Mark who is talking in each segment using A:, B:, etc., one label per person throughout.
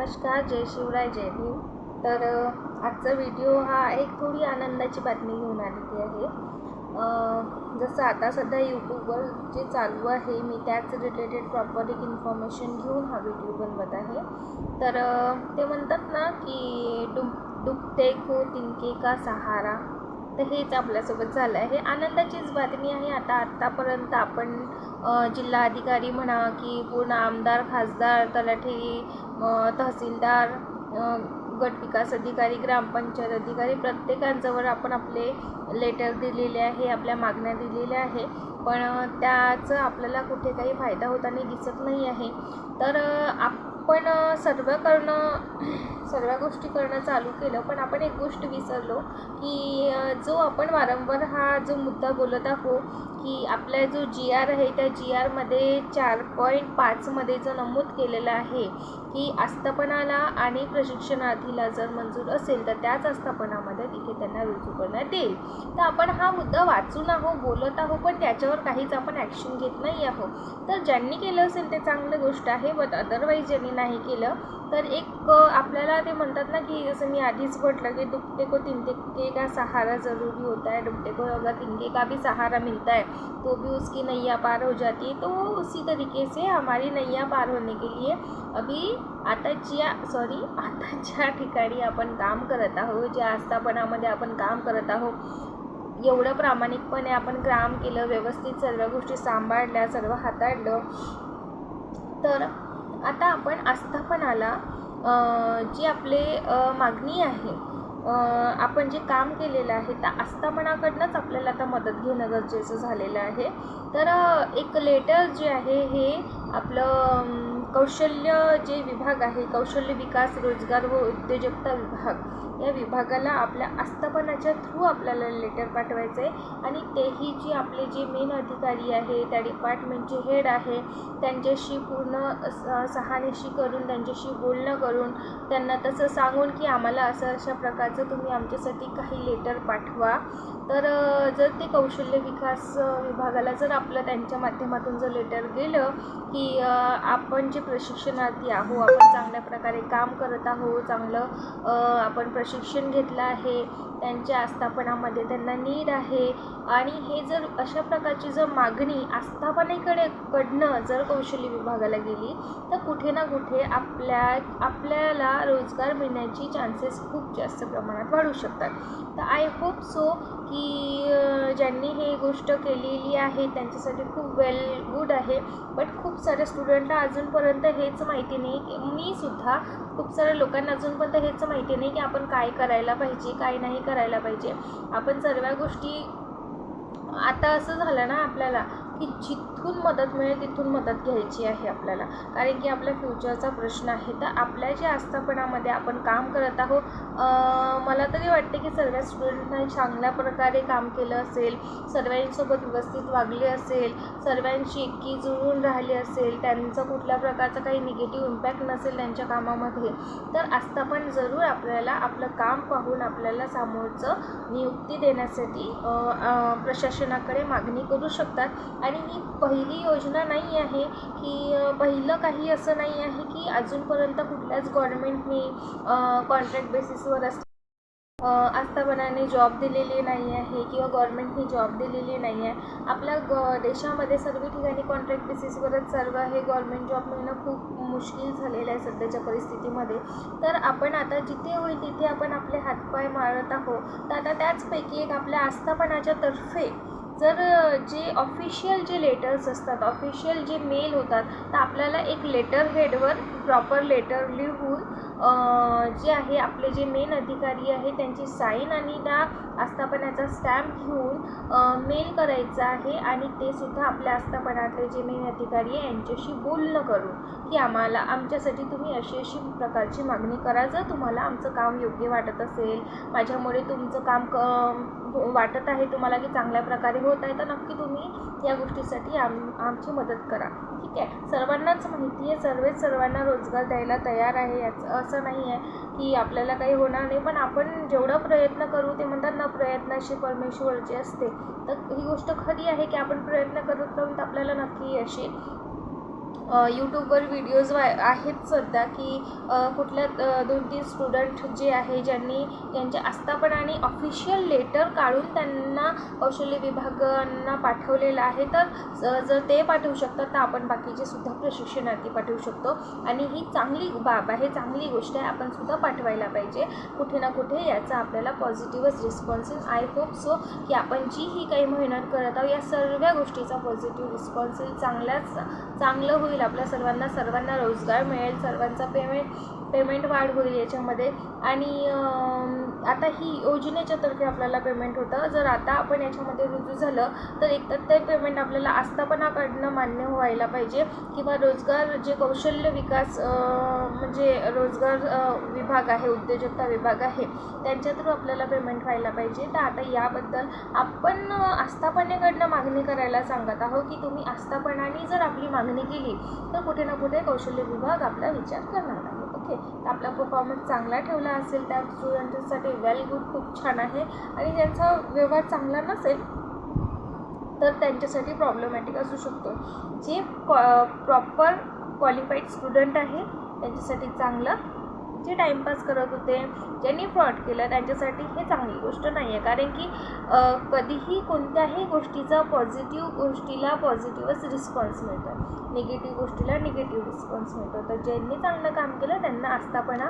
A: नमस्कार जय शिवराय जय भीम. तर आजचा व्हिडिओ हा एक थोडी आनंदाची बातमी घेऊन आलेली आहे. जसं आता सध्या यूट्यूबवर जे चालू आहे मी त्याच रिलेटेड प्रॉपर एक इन्फॉर्मेशन घेऊन हा व्हिडिओ बनवत आहे. तर ते म्हणतात ना की डुब डुबते को तिनके का सहारा? तर हेच आपल्यासोबत झालं आहे. आनंदाचीच बातमी आहे. आता आत्तापर्यंत आपण जिल्हाधिकारी म्हणा की पूर्ण आमदार खासदार तलाठी तहसीलदार गट विकास अधिकारी ग्रामपंचायत अधिकारी प्रत्येकांजवळ आपण आपले लेटर दिलेले आहे आपल्या मागण्या दिलेल्या आहे. पण त्याचं आपल्याला कुठे काही फायदा होताना दिसत नाही आहे. तर आपण सर्व करणं सर्व गोष्टी करणं चालू केलं पण आपण एक गोष्ट विसरलो की जो आपण वारंवार हा जो मुद्दा बोलत आहोत की आपला जो जी आर आहे त्या जी आरमध्ये चार पॉईंट पाचमध्ये जो नमूद केलेला आहे की आस्थापनाला आणि प्रशिक्षणार्थीला जर मंजूर असेल तर त्याच आस्थापनामध्ये तिथे त्यांना रुजू करण्यात येईल. तर आपण हा मुद्दा वाचून आहो बोलत आहो पण त्याच्यावर काहीच आपण ॲक्शन घेत नाही आहोत. तर ज्यांनी केलं असेल ते चांगली गोष्ट आहे बट अदरवाईज ज्यांनी नाही केलं तर एक आपल्याला आपल्याला ते म्हणतात ना की जसं मी आधीच म्हटलं की दुपटे को तिनके का सहारा ज़रूरी होता है दुपटे को अगर तिनके का भी सहारा मिलता है तो भी उसकी नैया पार हो जाती है। तो उसी तरीके से हमारी नैया पार होने के लिए अभी आता ज्या सॉरी आता ज्या ठिकाणी आपण काम करत आहोत ज्या आस्थापनामध्ये आपण काम करत आहोत एवढं प्रामाणिकपणे आपण काम केलं व्यवस्थित सर्व गोष्टी सांभाळल्या सर्व हाताळलं तर आता आपण आस्थापनाला जी आपले मागणी आहे आपण जे काम केलेलं आहे त्या आस्थापनाकडनंच आपल्याला आता मदत घेणं गरजेचं झालेलं आहे. तर एक लेटर जे आहे हे आपलं कौशल्य जे विभाग आहे कौशल्य विकास रोजगार व उद्योजकता विभाग या विभागाला आपल्या आस्थापनाच्या थ्रू आपल्याला लेटर पाठवायचं आहे आणि तेही जे आपले जे मेन अधिकारी आहे त्या डिपार्टमेंटचे हेड आहे त्यांच्याशी पूर्ण सहानिशी करून त्यांच्याशी बोलणं करून त्यांना तसं सांगून की आम्हाला असं अशा प्रकारचं तुम्ही आमच्यासाठी काही लेटर पाठवा. तर जर ते कौशल्य विकास विभागाला जर आपलं त्यांच्या माध्यमातून जर लेटर गेलं की आपण जे प्रशिक्षणार्थी आहो आपण चांगल्या प्रकारे काम करत आहो चांगलं आपण प्रशिक्षण घेतलं आहे त्यांच्या आस्थापनामध्ये त्यांना नीड आहे आणि हे जर अशा प्रकारची जर मागणी आस्थापनेकडे कडनं जर कौशल्य विभागाला गेली तर कुठे ना कुठे आपल्या आपल्याला रोजगार मिळण्याची चान्सेस खूप जास्त प्रमाणात वाढू शकतात. तर आय होप सो की की ज्यांनी हे गोष्ट केलेली आहे त्यांच्यासाठी खूप वेल गुड आहे. बट खूप साऱ्या स्टुडंटला अजूनपर्यंत हेच माहिती नाही की मी सुद्धा खूप साऱ्या लोकांना अजूनपर्यंत हेच माहिती नाही की आपण काय करायला पाहिजे काय नाही करायला पाहिजे. आपण सर्व गोष्टी आता असं झालं ना आपल्याला की जिथून मदत मिळेल तिथून मदत घ्यायची आहे आपल्याला. कारण की आपल्या फ्युचरचा प्रश्न आहे. तर आपल्या ज्या आस्थापनामध्ये आपण काम करत आहोत मला तरी वाटते की सर्व स्टुडंटना चांगल्या प्रकारे काम केलं असेल सर्वांसोबत व्यवस्थित वागले असेल सर्वांशी एकी जुळून राहिले असेल त्यांचा कुठल्या प्रकारचा काही निगेटिव्ह इम्पॅक्ट नसेल त्यांच्या कामामध्ये तर आस्थापन जरूर आपल्याला आपलं काम पाहून आपल्याला सामोरचं नियुक्ती देण्यासाठी प्रशासनाकडे मागणी करू शकतात. आणि ही पहिली योजना नाही आहे की पहिलं काही असं नाही आहे की अजूनपर्यंत कुठल्याच गव्हर्मेंटने कॉन्ट्रॅक्ट बेसिसवर अस आस्थापनाने जॉब दिलेली नाही आहे किंवा गव्हर्नमेंटने जॉब दिलेली नाही आहे. आपल्या ग देशामध्ये सर्व ठिकाणी कॉन्ट्रॅक्ट बेसिसवरच सर्व हे गव्हर्नमेंट जॉब मिळणं खूप मुश्किल झालेलं आहे सध्याच्या परिस्थितीमध्ये. तर आपण आता जिथे होईल तिथे आपण आपले हातपाय मारत आहोत. तर आता त्याचपैकी एक आपल्या आस्थापनाच्या तर्फे जर जे ऑफिशियल जे लेटर्स असतात ऑफिशियल जे मेल होतात तर आपल्याला एक लेटर हेडवर प्रॉपर लेटर लिहून जे आहे आपले जे मेन अधिकारी आहे त्यांची साईन आणि त्या आस्थापनाचा स्टॅम्प घेऊन मेल करायचा आहे आणि ते सुद्धा आपल्या आस्थापनातले जे मेन अधिकारी आहे यांच्याशी बोलणं करून की आम्हाला आमच्यासाठी तुम्ही अशी अशी प्रकारची मागणी करा जर तुम्हाला आमचं काम योग्य वाटत असेल. माझ्यामुळे तुमचं काम क वाटत आहे तुम्हाला की चांगल्या प्रकारे होत आहे तर नक्की तुम्ही या गोष्टीसाठी आम आमची मदत करा. ठीक आहे? सर्वांनाच माहिती आहे सर्वच सर्वांना रोजगार द्यायला तयार आहे याचं असं नाही आहे की आपल्याला काही होणार नाही. पण आपण जेवढं प्रयत्न करू ते म्हणतात ना प्रयत्नाशी परमेश्वरची असते. तर ही गोष्ट खरी आहे की आपण प्रयत्न करत राहून तर आपल्याला नक्की यश येईल. यूट्यूबवर व्हिडिओज वा आहेत सध्या की कुठल्या दोन तीन स्टुडंट जे आहे ज्यांनी त्यांच्या आस्थापनाने ऑफिशियल लेटर काढून त्यांना कौशल्य विभागांना पाठवलेलं आहे. तर जर ते पाठवू शकतात तर आपण बाकीचे सुद्धा प्रशिक्षणार्थी पाठवू शकतो. आणि ही चांगली बाब आहे चांगली गोष्ट आहे आपण सुद्धा पाठवायला पाहिजे. कुठे ना कुठे याचा आपल्याला पॉझिटिव्हच रिस्पॉन्स येईल आय होप सो की आपण जी ही काही मेहनत करत आहोत या सर्व गोष्टीचा पॉझिटिव्ह रिस्पॉन्स येईल चांगल्याच चांगलं होईल. आपल्या सर्वांना सर्वांना रोजगार मिळेल. सर्वांचा पेमेंट पेमेंट वाढ होईल याच्यामध्ये. आणि आता ही योजनेच्या तर्फे आपल्याला पेमेंट होतं. जर आता आपण याच्यामध्ये रुजू झालं तर एकतर ते पेमेंट आपल्याला आस्थापनाकडनं मान्य व्हायला पाहिजे किंवा रोजगार जे कौशल्य विकास म्हणजे रोजगार विभाग आहे उद्योजकता विभाग आहे त्यांच्या थ्रू आपल्याला पेमेंट व्हायला पाहिजे. तर आता याबद्दल आपण आस्थापनेकडनं मागणी करायला सांगत आहोत की तुम्ही आस्थापनाने जर आपली मागणी केली तर कुठे ना कुठे कौशल्य विभाग आपला विचार करणार आहे. ओके तर आपला परफॉर्मन्स चांगला ठेवला असेल त्या स्टुडंटसाठी वेल गुड खूप छान आहे. आणि ज्यांचा व्यवहार चांगला नसेल तर त्यांच्यासाठी प्रॉब्लेमॅटिक असू शकतो. जे प्रॉपर क्वालिफाईड स्टुडंट आहे त्यांच्यासाठी चांगलं जे टाईमपास करत होते ज्यांनी फ्रॉड केलं त्यांच्यासाठी हे चांगली गोष्ट नाही आहे कारण की कधीही कोणत्याही गोष्टीचा पॉझिटिव्ह गोष्टीला पॉझिटिव्हच रिस्पॉन्स मिळतो. निगेटिव्ह गोष्टीला निगेटिव्ह रिस्पॉन्स मिळतो. तर ज्यांनी चांगलं काम केलं त्यांना आस्थापना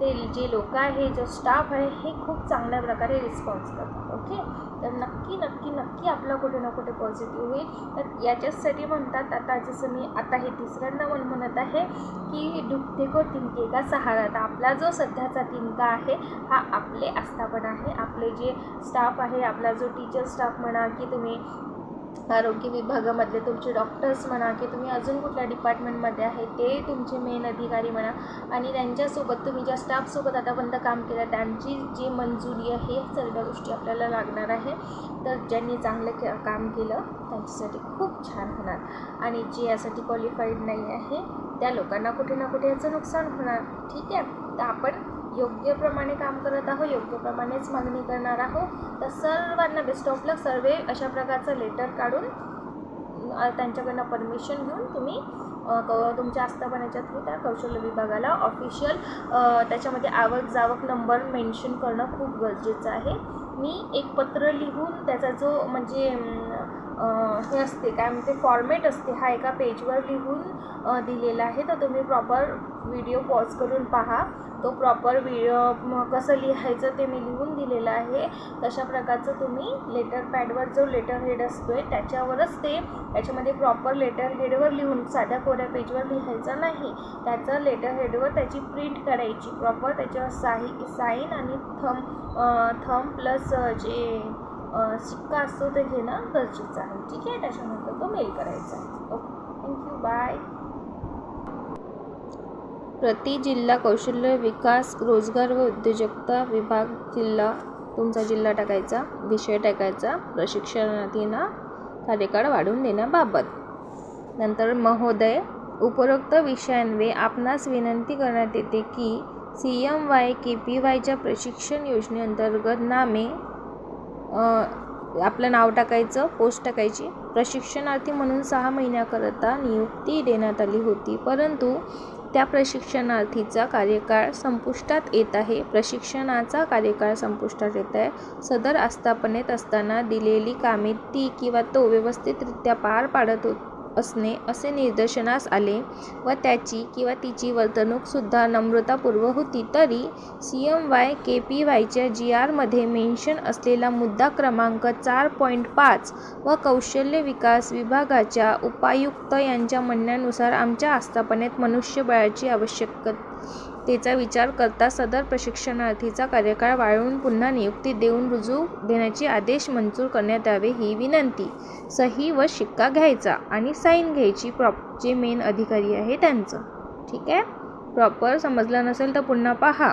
A: ते जे लोक आहे जो स्टाफ आहे हे खूप चांगल्या प्रकारे रिस्पॉन्स करतात. ओके? तर नक्की नक्की नक्की आपला कुठे ना कुठे पॉझिटिव्ह होईल. तर याच्याचसाठी म्हणतात आता जसं मी आता हे तिसऱ्यांदा म्हण म्हणत आहे की डुबते को तिनके का सहारा. तर आपला जो सध्याचा तिनका आहे हा आपले आस्थापन आहे. आपले जे स्टाफ आहे आपला जो टीचर स्टाफ म्हणा की तुम्ही आरोग्य विभागामधले तुमचे डॉक्टर्स म्हणा की तुम्ही अजून कुठल्या डिपार्टमेंटमध्ये आहे ते तुमचे मेन अधिकारी म्हणा आणि त्यांच्यासोबत तुम्ही ज्या स्टाफसोबत आतापर्यंत काम केलं त्यांची जी मंजुरी आहे सर्व गोष्टी आपल्याला लागणार आहे. तर ज्यांनी चांगलं के काम केलं त्यांच्यासाठी खूप छान होणार. आणि जे यासाठी क्वालिफाईड नाही आहे त्या लोकांना कुठे ना कुठे याचं नुकसान होणार. ठीक आहे? तर आपण योग्यप्रमाणे काम करत आहो योग्यप्रमाणेच मागणी करणार आहो तर सर्वांना बेस्ट ऑफ लक सर्व अशा प्रकारचं लेटर काढून त्यांच्याकडनं परमिशन घेऊन तुम्ही तुमच्या आस्थापनाच्या थ्रू त्या कौशल्य विभागाला ऑफिशियल त्याच्यामध्ये आवक जावक नंबर मेन्शन करणं खूप गरजेचं आहे. मी एक पत्र लिहून त्याचा जो म्हणजे हे असते काय म्हणते फॉर्मेट असते हा एका पेजवर लिहून दिलेला आहे. तर तुम्ही प्रॉपर व्हिडिओ पॉज करून पहा. तो प्रॉपर वि कसं लिहायचं ते मी लिहून दिलेलं आहे. तशा प्रकारचं तुम्ही लेटर पॅडवर जो लेटर हेड असतो आहे त्याच्यावरच ते त्याच्यामध्ये प्रॉपर लेटर हेडवर लिहून साध्या कोऱ्या पेजवर लिहायचं नाही. त्याचं लेटर हेडवर त्याची प्रिंट करायची. प्रॉपर त्याच्यावर साई साईन आणि थम थम प्लस जे शिक्का असतो ते घेणं गरजेचं आहे. ठीक आहे? त्याच्यानंतर तो मेल करायचा आहे. ओके थँक्यू बाय प्रति जिल्हा कौशल्य विकास रोजगार व उद्योजकता विभाग जिल्हा तुमचा जिल्हा टाकायचा विषय टाकायचा प्रशिक्षणार्थींना कार्यकाळ वाढवून देण्याबाबत. नंतर महोदय उपरोक्त विषयांवे आपणास विनंती करण्यात येते की C M Y K P वायच्या प्रशिक्षण योजनेअंतर्गत नामे आपलं नाव टाकायचं पोस्ट टाकायची. प्रशिक्षणार्थी म्हणून सहा महिन्याकरता नियुक्ती देण्यात आली होती. परंतु त्या प्रशिक्षणार्थीचा कार्यकाळ संपुष्टात येत आहे. प्रशिक्षणाचा कार्यकाळ संपुष्टात येत आहे. सदर आस्थापनेत असताना दिलेली कामे ती किंवा तो व्यवस्थितरित्या पार पाडत हो असणे असे निदर्शनास आले व त्याची किंवा तिची वर्तणूकसुद्धा नम्रतापूर्व होती. तरी C M Y K P वायच्या G आरमध्ये मेन्शन असलेला मुद्दा क्रमांक चार पॉईंट पाच व कौशल्य विकास विभागाच्या उपायुक्त यांच्या म्हणण्यानुसार आमच्या आस्थापनेत मनुष्यबळाची त्याचा विचार करता सदर प्रशिक्षणार्थीचा कार्यकाळ वाढवून पुन्हा नियुक्ती देऊन रुजू देण्याचे आदेश मंजूर करण्यात यावे ही विनंती. सही व शिक्का घ्यायचा आणि साईन घ्यायची प्रॉप जे मेन अधिकारी आहे त्यांचं. ठीक आहे? प्रॉपर समजलं नसेल तर पुन्हा पहा.